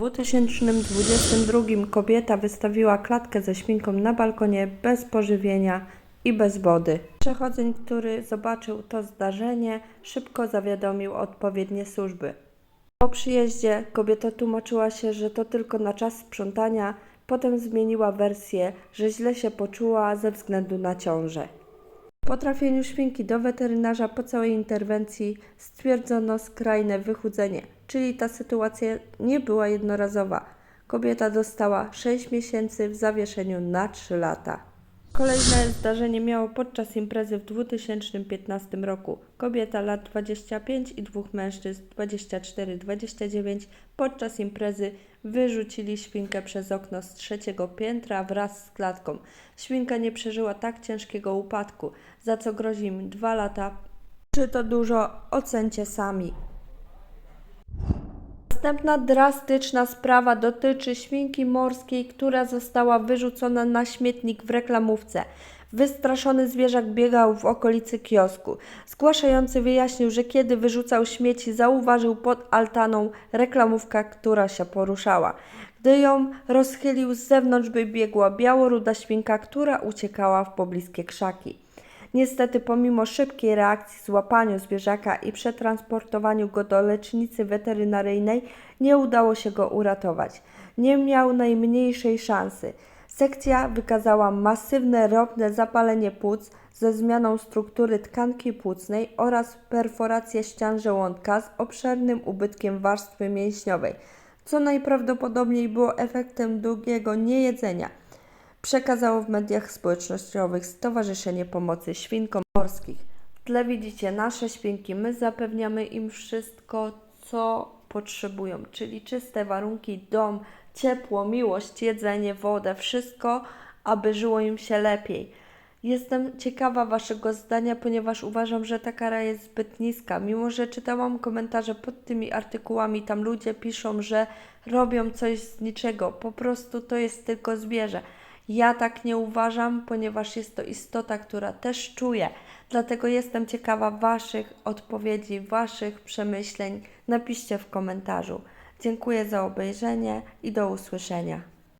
2022 kobieta wystawiła klatkę ze świnką na balkonie bez pożywienia i bez wody. Przechodzeń, który zobaczył to zdarzenie, szybko zawiadomił odpowiednie służby. Po przyjeździe kobieta tłumaczyła się, że to tylko na czas sprzątania, potem zmieniła wersję, że źle się poczuła ze względu na ciążę. Po trafieniu świnki do weterynarza po całej interwencji stwierdzono skrajne wychudzenie, czyli ta sytuacja nie była jednorazowa. Kobieta dostała 6 miesięcy w zawieszeniu na 3 lata. Kolejne zdarzenie miało podczas imprezy w 2015 roku. Kobieta lat 25 i dwóch mężczyzn 24-29 podczas imprezy wyrzucili świnkę przez okno z trzeciego piętra wraz z klatką. Świnka nie przeżyła tak ciężkiego upadku, za co grozi im 2 lata. Czy to dużo? Ocencie sami. Następna drastyczna sprawa dotyczy świnki morskiej, która została wyrzucona na śmietnik w reklamówce. Wystraszony zwierzak biegał w okolicy kiosku. Zgłaszający wyjaśnił, że kiedy wyrzucał śmieci, zauważył pod altaną reklamówkę, która się poruszała. Gdy ją rozchylił z zewnątrz, wybiegła białoruda świnka, która uciekała w pobliskie krzaki. Niestety, pomimo szybkiej reakcji, złapaniu zwierzaka i przetransportowaniu go do lecznicy weterynaryjnej, nie udało się go uratować. Nie miał najmniejszej szansy. Sekcja wykazała masywne ropne zapalenie płuc ze zmianą struktury tkanki płucnej oraz perforację ścian żołądka z obszernym ubytkiem warstwy mięśniowej, co najprawdopodobniej było efektem długiego niejedzenia przekazało w mediach społecznościowych Stowarzyszenie Pomocy Świnkom Morskich. W tle widzicie nasze świnki, my zapewniamy im wszystko, co potrzebują, czyli czyste warunki, dom, ciepło, miłość, jedzenie, wodę, wszystko, aby żyło im się lepiej. Jestem ciekawa Waszego zdania, ponieważ uważam, że ta kara jest zbyt niska. Mimo, że czytałam komentarze pod tymi artykułami, tam ludzie piszą, że robią coś z niczego. Po prostu to jest tylko zwierzę. Ja tak nie uważam, ponieważ jest to istota, która też czuje. Dlatego jestem ciekawa Waszych odpowiedzi, Waszych przemyśleń. Napiszcie w komentarzu. Dziękuję za obejrzenie i do usłyszenia.